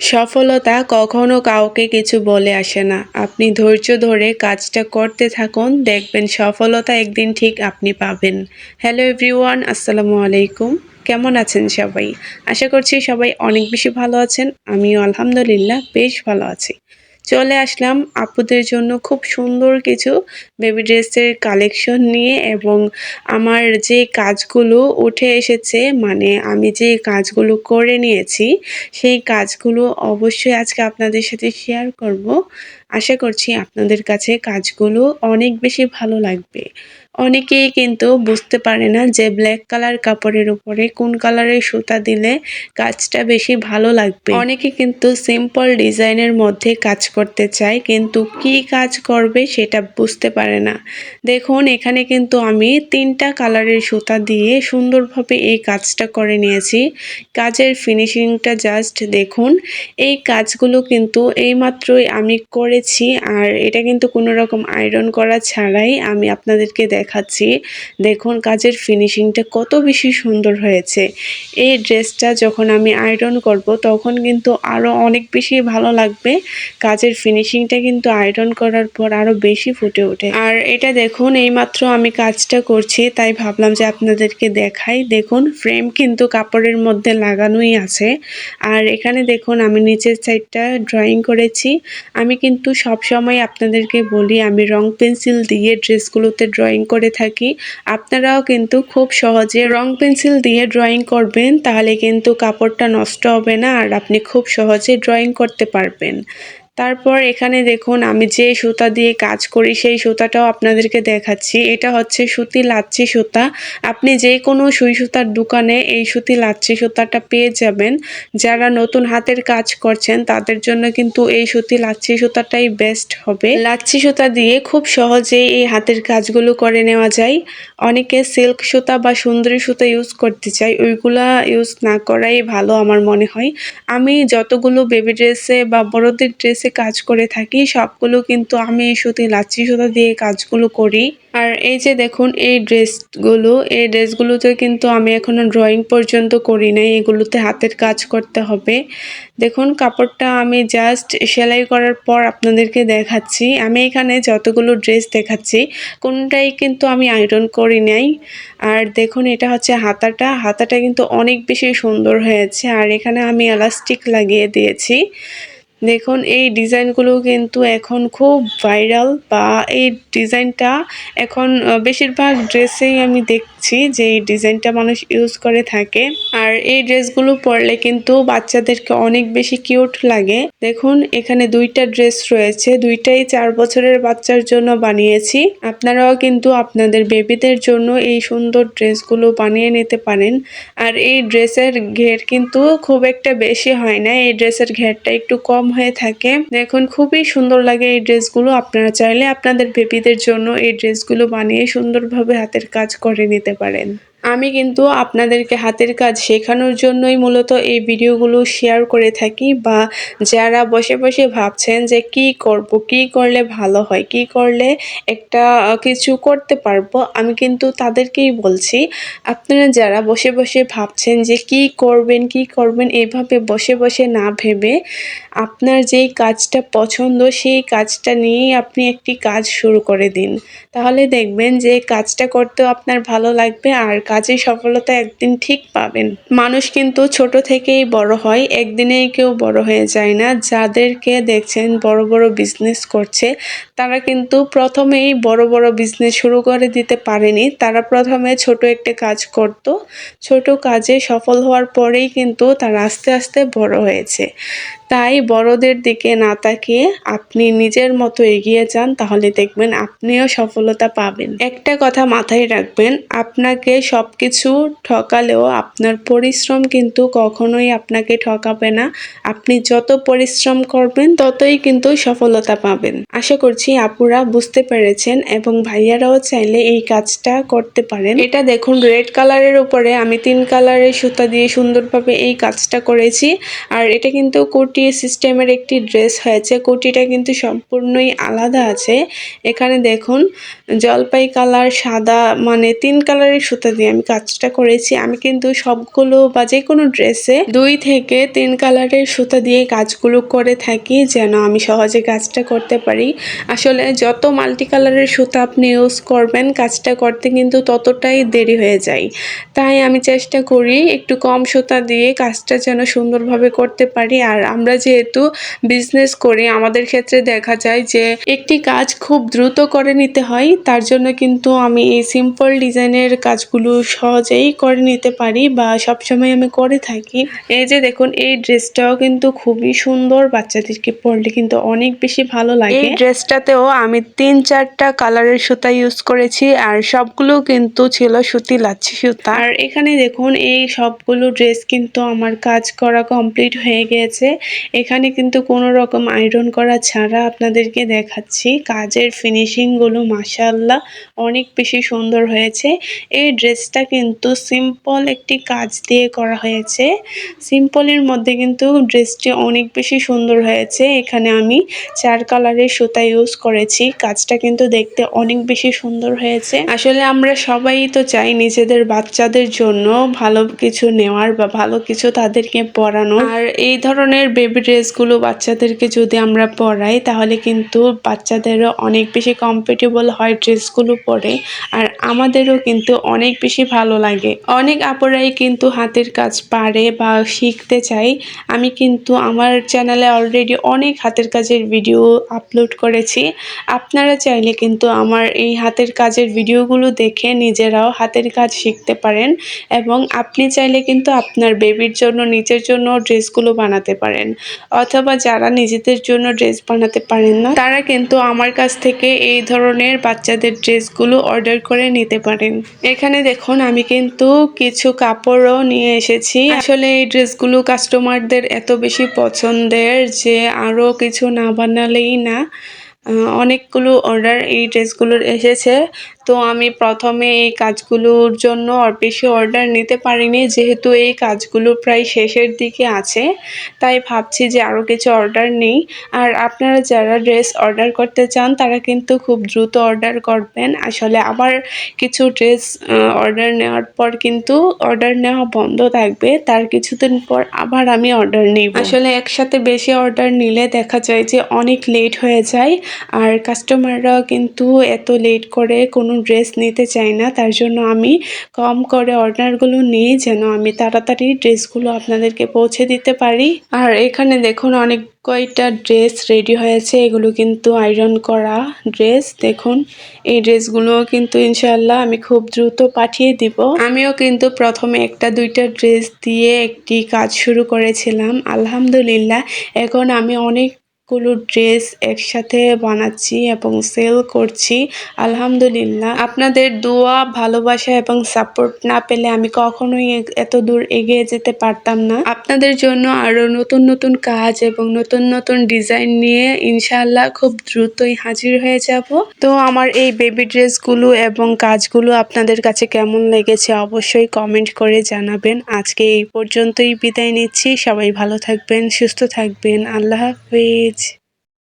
সফলতা কখনো কাউকে কিছু বলে আসে না। আপনি ধৈর্য ধরে কাজটা করতে থাকুন, দেখবেন সফলতা একদিন ঠিক আপনি পাবেন। হ্যালো এভরিওয়ান, আসসালামু আলাইকুম। কেমন আছেন সবাই? আশা করছি সবাই অনেক বেশি ভালো আছেন। আমিও আলহামদুলিল্লাহ বেশ ভালো আছি। চলে আসলাম আপুদের জন্য খুব সুন্দর কিছু বেবি ড্রেসের কালেকশন নিয়ে এবং আমার যে কাজগুলো উঠে এসেছে মানে আমি যে কাজগুলো করে নিয়েছি, সেই কাজগুলো অবশ্যই আজকে আপনাদের সাথে শেয়ার করব। আশা করছি আপনাদের কাছে কাজগুলো অনেক বেশি ভালো লাগবে। অনেকেই কিন্তু বুঝতে পারে না যে ব্ল্যাক কালার কাপড়ের উপরে কোন কালারের সুতা দিলে কাজটা বেশি ভালো লাগবে। অনেকে কিন্তু সিম্পল ডিজাইনের মধ্যে কাজ করতে চায়, কিন্তু কি কাজ করবে সেটা বুঝতে পারে না। দেখুন, এখানে কিন্তু আমি তিনটা কালারের সুতা দিয়ে সুন্দরভাবে এই কাজটা করে নিয়েছি। কাজের ফিনিশিংটা জাস্ট দেখুন, এই কাজগুলো কিন্তু এইমাত্রই আমি করেছি, আর এটা কিন্তু কোনো রকম আয়রন করা ছাড়াই আমি আপনাদেরকে দেখাচ্ছি। দেখুন, কাজের ফিনিশিংটা কত বেশি সুন্দর হয়েছে। এই ড্রেসটা যখন আমি আয়রন করব, তখন কিন্তু আরও অনেক বেশি ভালো লাগবে। কাজের ফিনিশিংটা কিন্তু আয়রন করার পর আরও বেশি ফুটে ওঠে। আর এটা দেখুন, এইমাত্র আমি কাজটা করছি, তাই ভাবলাম যে আপনাদেরকে দেখাই। দেখুন ফ্রেম কিন্তু কাপড়ের মধ্যে লাগানোই আছে। আর এখানে দেখুন, আমি নিচের সাইডটা ড্রয়িং করেছি। আমি কিন্তু সব সময় আপনাদেরকে বলি, আমি রং পেন্সিল দিয়ে ড্রেসগুলোতে ড্রয়িং করে থাকি, আপনারাও কিন্তু খুব সহজে রং পেন্সিল দিয়ে ড্রয়িং করবেন, তাহলে কিন্তু কাপড়টা নষ্ট হবে না, আর আপনি খুব সহজে ড্রয়িং করতে পারবেন। তারপর এখানে দেখুন, আমি যে সুতা দিয়ে কাজ করি, সেই সুতাটাও আপনাদেরকে দেখাচ্ছি। এটা হচ্ছে সুতি লাচ্ছি সুতা। আপনি যে কোনো সুই সুতার দোকানে এই সুতি লাচ্ছি সুতাটা পেয়ে যাবেন। যারা নতুন হাতের কাজ করছেন, তাদের জন্য কিন্তু এই সুতি লাচ্ছি সুতাটাই বেস্ট হবে। লাচ্ছি সুতা দিয়ে খুব সহজেই এই হাতের কাজগুলো করে নেওয়া যায়। অনেকে সিল্ক সুতা বা সুন্দরী সুতা ইউজ করতে চাই ওইগুলা ইউজ না করাই ভালো আমার মনে হয়। আমি যতগুলো বেবি ড্রেসে বা বড়দের ড্রেসে কাজ করে থাকি, সবগুলো কিন্তু আমি সুতি লাচ্ছি সুতা দিয়ে কাজগুলো করি। আর এই যে দেখুন, এই ড্রেসগুলো, এই ড্রেসগুলোতে কিন্তু আমি এখনও ড্রয়িং পর্যন্ত করি নাই, এগুলোতে হাতের কাজ করতে হবে। দেখুন, কাপড়টা আমি জাস্ট সেলাই করার পর আপনাদেরকে দেখাচ্ছি। আমি এখানে যতগুলো ড্রেস দেখাচ্ছি, কোনটাই কিন্তু আমি আয়রন করি নাই। আর দেখুন, এটা হচ্ছে হাতাটা। হাতাটা কিন্তু অনেক বেশি সুন্দর হয়েছে। আর এখানে আমি এলাস্টিক লাগিয়ে দিয়েছি। দেখুন এই ডিজাইনগুলো কিন্তু এখন খুব ভাইরাল বা এই ডিজাইনটা এখন বেশিরভাগ ড্রেসেই আমি দেখছি যে এই ডিজাইনটা মানুষ ইউজ করে থাকে। আর এই ড্রেসগুলো পরলে কিন্তু বাচ্চাদেরকে অনেক বেশি কিউট লাগে। দেখুন, এখানে দুইটা ড্রেস রয়েছে, দুইটাই চার বছরের বাচ্চার জন্য বানিয়েছি। আপনারাও কিন্তু আপনাদের বেবিদের জন্য এই সুন্দর ড্রেসগুলো বানিয়ে নিতে পারেন। আর এই ড্রেসের ঘের কিন্তু খুব একটা বেশি হয় না, এই ড্রেসের ঘেরটা একটু কম হয়ে থাকে। দেখুন, খুবই সুন্দর লাগে এই ড্রেসগুলো। আপনারা চাইলে আপনাদের বেবিদের জন্য এই ড্রেসগুলো বানিয়ে সুন্দরভাবে হাতের কাজ করে নিতে পারেন। আমি কিন্তু আপনাদেরকে হাতের কাজ শেখানোর জন্যই মূলত এই ভিডিওগুলো শেয়ার করে থাকি বা যারা বসে বসে ভাবছেন যে কি করব, কি করলে ভালো হয়, কি করলে একটা কিছু করতে পারব, আমি কিন্তু তাদেরকেই বলছি। আপনারা যারা বসে বসে ভাবছেন যে কি করবেন কি করবেন, এভাবে বসে বসে না ভেবে আপনার যেই কাজটা পছন্দ, সেই কাজটা নিয়েই আপনি একটি কাজ শুরু করে দিন। তাহলে দেখবেন যে কাজটা করতেও আপনার ভালো লাগবে আর কাজে সফলতা একদিন ঠিক পাবেন। মানুষ কিন্তু ছোট থেকেই বড় হয় একদিনেই কেউ বড় হয়ে যায় না। যাদেরকে দেখছেন বড় বড় বিজনেস করছে, তারা কিন্তু প্রথমেই বড় বড় বিজনেস শুরু করে দিতে পারেনি। তারা প্রথমে ছোট একটা কাজ করত, ছোট কাজে সফল হওয়ার পরেই কিন্তু তারা আস্তে আস্তে বড় হয়েছে। তাই বড়দের দিকে না তাকিয়ে আপনি নিজের মতো এগিয়ে যান, তাহলে দেখবেন আপনিও সফলতা পাবেন। একটা কথা মাথায় রাখবেন, আপনাকে সব কিছু ঠকালেও আপনার পরিশ্রম কিন্তু কখনোই আপনাকে ঠকাবে না। আপনি যত পরিশ্রম করবেন, ততই কিন্তু সফলতা পাবেন। আশা করছি আপুরা বুঝতে পেরেছেন এবং ভাইয়ারাও চাইলে এই কাজটা করতে পারেন। এটা দেখুন, রেড কালারের উপরে আমি তিন কালারের সুতা দিয়ে সুন্দরভাবে এই কাজটা করেছি। আর এটা কিন্তু কোটি কোটি সিস্টেমের একটি ড্রেস হয়েছে। কোটিটা কিন্তু সম্পূর্ণই আলাদা আছে। এখানে দেখুন, জলপাই কালার, সাদা মানে তিন কালারের সুতা দিয়ে আমি কাজটা করেছি। আমি কিন্তু সবগুলো বা যে কোনো ড্রেসে দুই থেকে তিন কালারের সুতা দিয়ে কাজগুলো করে থাকি, যেন আমি সহজে কাজটা করতে পারি। আসলে যত মাল্টি কালারের সুতা আপনি ইউজ করবেন, কাজটা করতে কিন্তু ততটাই দেরি হয়ে যায়। তাই আমি চেষ্টা করি একটু কম সুতা দিয়ে কাজটা যেন সুন্দরভাবে করতে পারি। আর আমরা যেহেতু বিজনেস করি আমাদের ক্ষেত্রে দেখা যায় যে একটি কাজ খুব দ্রুত করে নিতে হয় তার জন্য কিন্তু আমি এই সিম্পল ডিজাইনের কাজগুলো সহজেই করে নিতে পারি বা সবসময় আমি করে থাকি। এই যে দেখুন এই ড্রেসটাও কিন্তু খুবই সুন্দর বাচ্চাদেরকে পরলে কিন্তু অনেক বেশি ভালো লাগে। এই ড্রেসটাতেও আমি তিন চারটা কালারের সুতা ইউজ করেছি আর সবগুলো কিন্তু ছিল সুতি লাচ্ছি সুতা। আর এখানে দেখুন এই সবগুলো ড্রেস কিন্তু আমার কাজ করা কমপ্লিট হয়ে গিয়েছে এখানে কিন্তু কোনো রকম আয়রন করা ছাড়া আপনাদেরকে দেখাচ্ছি। কাজের ফিনিশিংগুলো মাসাল্লাহ অনেক বেশি সুন্দর হয়েছে। এই ড্রেসটা কিন্তু সিম্পল একটি কাজ দিয়ে করা হয়েছে। সিম্পলের মধ্যে কিন্তু ড্রেসটি অনেক বেশি সুন্দর হয়েছে। এখানে আমি চার কালারের সুতা ইউজ করেছি। কাজটা কিন্তু দেখতে অনেক বেশি সুন্দর হয়েছে। আসলে আমরা সবাই তো চাই নিজেদের বাচ্চাদের জন্য ভালো কিছু নেওয়ার বা ভালো কিছু তাদেরকে পরানো আর এই ধরনের ড্রেসগুলো বাচ্চাদেরকে যদি আমরা পরাই, তাহলে কিন্তু বাচ্চাদেরও অনেক বেশি কমফোর্টেবল হয় ড্রেসগুলো পরে। আর আমাদেরও কিন্তু অনেক বেশি ভালো লাগে। অনেক আপুরাই কিন্তু হাতের কাজ পারে বা শিখতে চাই আমি কিন্তু আমার চ্যানেলে অলরেডি অনেক হাতের কাজের ভিডিও আপলোড করেছি। আপনারা চাইলে কিন্তু আমার এই হাতের কাজের ভিডিওগুলো দেখে নিজেরাও হাতের কাজ শিখতে পারেন এবং আপনি চাইলে কিন্তু আপনার বেবির জন্য, নিজের জন্য ড্রেসগুলো বানাতে পারেন। অথবা যারা নিজেদের জন্য ড্রেস বানাতে পারেন না, তারা কিন্তু আমার কাছ থেকে এই ধরনের বাচ্চাদের ড্রেসগুলো অর্ডার করে নিতে পারেন। এখানে দেখুন, আমি কিন্তু কিছু কাপড়ও নিয়ে এসেছি। আসলে এই ড্রেসগুলো কাস্টমারদের এত বেশি পছন্দের যে আরও কিছু না বানালেই না। অনেকগুলো অর্ডার এই ড্রেসগুলোর এসেছে। তো আমি প্রথমে এই কাজগুলোর জন্য আর বেশি অর্ডার নিতে পারিনি, যেহেতু এই কাজগুলো প্রায় শেষের দিকে আছে। তাই ভাবছি যে আরও কিছু অর্ডার নেই। আর আপনারা যারা ড্রেস অর্ডার করতে চান, তারা কিন্তু খুব দ্রুত অর্ডার করবেন। আসলে আবার কিছু ড্রেস অর্ডার নেওয়ার পর কিন্তু অর্ডার নেওয়া বন্ধ থাকবে। তার কিছুদিন পর আবার আমি অর্ডার নিই আসলে একসাথে বেশি অর্ডার নিলে দেখা যায় যে অনেক লেট হয়ে যায়। আর কাস্টমাররাও কিন্তু এত লেট করে কোনো ড্রেস নিতে চাই না, তার জন্য আমি কম করে অর্ডারগুলো নিই যেন আমি তাড়াতাড়ি ড্রেসগুলো আপনাদেরকে পৌঁছে দিতে পারি। আর এখানে দেখুন অনেক কয়টা ড্রেস রেডি হয়েছে, এগুলো কিন্তু আয়রন করা ড্রেস দেখুন, এই ড্রেসগুলো কিন্তু ইনশাল্লাহ আমি খুব দ্রুত পাঠিয়ে দিব। আমিও কিন্তু প্রথমে একটা দুইটা ড্রেস দিয়ে একটি কাজ শুরু করেছিলাম। আলহামদুলিল্লাহ, এখন আমি অনেক গুলো ড্রেস একসাথে বানাচ্ছি এবং সেল করছি। আলহামদুলিল্লাহ। আপনাদের দোয়া, ভালোবাসা এবং সাপোর্ট না পেলে আমি কখনোই এত দূর এগিয়ে যেতে পারতাম না। আপনাদের জন্য আরও নতুন নতুন কাজ এবং নতুন নতুন ডিজাইন নিয়ে ইনশাআল্লাহ খুব দ্রুতই হাজির হয়ে যাব। তো আমার এই বেবি ড্রেসগুলো এবং কাজগুলো আপনাদের কাছে কেমন লেগেছে অবশ্যই কমেন্ট করে জানাবেন। আজকে এই পর্যন্তই বিদায় নিচ্ছি। সবাই ভালো থাকবেন, সুস্থ থাকবেন। আল্লাহ হাফেজ।